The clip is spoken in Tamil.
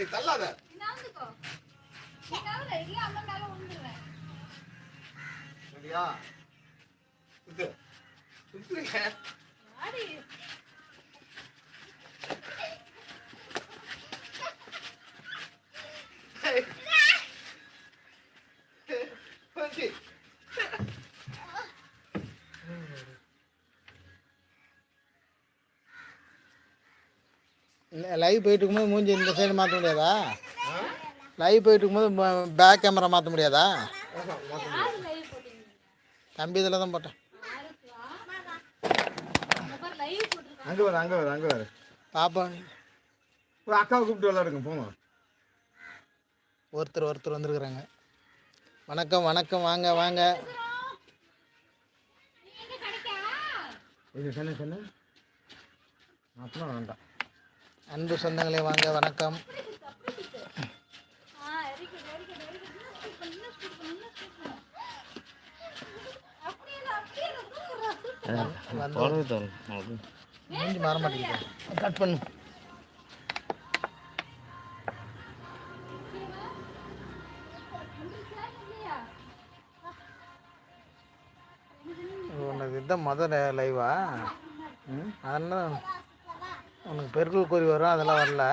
நீ தள்ளாத. சரியா சுத்து. லைவ் போயிட்டு இருக்கும்போது மூஞ்சி இந்த சைடு மாற்ற முடியாதா? லைவ் போயிட்டு இருக்கும்போது பேக் கேமரா மாற்ற முடியாதா? தம்பி இதில் தான் போட்டேன். அங்க வர அங்க வர அங்க வர. பாப்பா. ஒரு அக்காவை கூப்பிட்டு விளாடுங்க போங்க. ஒருத்தர் ஒருத்தர் வந்திருக்குறாங்க. வணக்கம் வணக்கம் வாங்க வாங்க. சொன்ன சொன்ன அப்புறம் வேண்டாம். அன்பு சொந்தங்களே வாங்க வணக்கம். மூஞ்சி மாற மாட்டேங்குது. கட் பண்ணு? உனக்கு இதுதான் முதல் லைவா அதனால உனக்கு பெருக்கல் குறி வரும் அதெல்லாம் வரல.